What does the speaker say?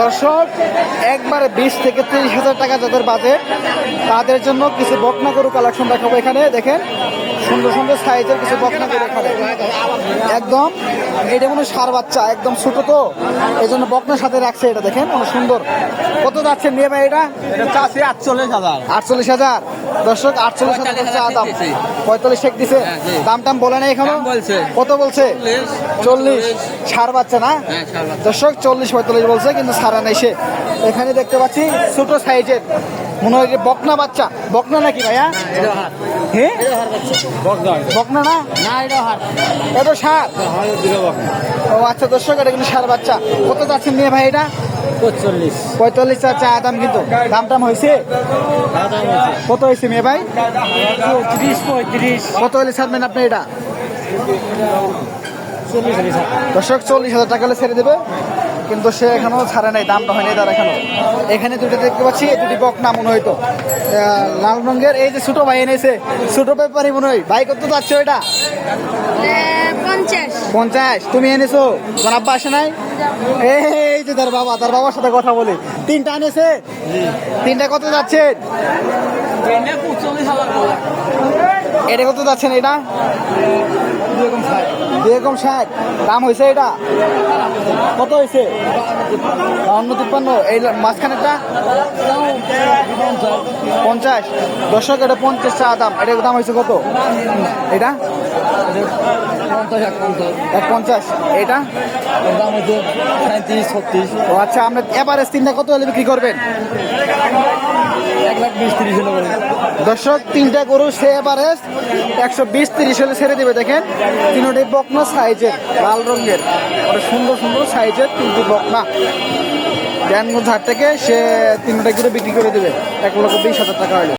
দর্শক একবারে বিশ থেকে তিরিশ হাজার টাকা যাদের বাজেট তাদের জন্য কিছু বকনা গরু কালেকশন দেখাবো এখানে। দেখেন সুন্দর সুন্দর সাইজের কিছু বকনা গরু এখানে। একদম এটা কোনো সার বাচ্চা একদম ছোটো তো। এই জন্য বকনার সাথে রাখছে এটা দেখেন অনেক সুন্দর। কত যাচ্ছে নিয়ে ভাই এটা এটা আটচল্লিশ হাজার। আটচল্লিশ হাজার। দর্শক আটচল্লিশ হাজার চা দাম। পঁয়তাল্লিশ শেখ দিছে। হ্যাঁ, দাম টাম বলে না এখানে? কত বলছে? চল্লিশ, ছাড় পাচ্ছে না? হ্যাঁ, দর্শক চল্লিশ পঁয়তাল্লিশ বলছে কিন্তু ছাড়া নাই সে। এখানে দেখতে পাচ্ছি ছোট সাইজের মনে হয় বকনা বাচ্চা। বকনা নাকি ভাইয়া? হ্যাঁ বকনা না? এটা সার? ও আচ্ছা দর্শক, এটা কিন্তু সার বাচ্চা। কত যাচ্ছেন নিয়ে ভাই এটা? পঁচল্লিশ পঁয়তাল্লিশ। চা চা দাম কিন্তু। দাম টাম হয়েছে? কত হয়েছে মেয়ে ভাই? ত্রিশ পঁয়ত্রিশ কত হলে ছাড়বেন আপনি এটা? দর্শক, চল্লিশ হাজার টাকা হলে ছেড়ে দেবে। কিন্তু সে এখনও ছাড়ে নাই দামটা হয়নি তার এখনও। এখানে দুটো দেখতে পাচ্ছি দুটি বক না মনে হয়তো লাল রঙের এই যে ছোট ভাই এনেছে ছোট ব্যাপারই মনে হয়। ভাই কত যাচ্ছে ওইটা? পঞ্চাশ। তুমি এনেছো? তোমার আব্বা আসে নাই? এই যে তার বাবা তার বাবার সাথে কথা বলি। তিনটা এনেছে? তিনটা কত যাচ্ছে এটা কত যাচ্ছেন এটা? দুই রকম ষাট। দাম হয়েছে এটা? কত হয়েছে অন্য তিপ্পান্ন। এই মাঝখানেরটা? পঞ্চাশ। দর্শক, এটা পঞ্চাশ চা দাম। এটার দাম হয়েছে কত? এটা? এক পঞ্চাশ এটা? দাম হচ্ছে সাঁত্রিশ ছত্রিশ। ও আচ্ছা আপনার এভারেজ তিনটা কত হলে বিক্রি করবেন? এক লাখ বিশ তিরিশ হলে দর্শক তিনটা গরু সে এভারেজ একশো বিশ তিরিশ হলে ছেড়ে দেবে। দেখেন তিনটি বকনা সাইজের লাল রঙের। সুন্দর সুন্দর সাইজের তিনটি বকনা। জ্ঞানগঞ্জ হাট থেকে সে তিনটা করে বিক্রি করে দেবে। এক লক্ষ বিশ হাজার টাকা হলে।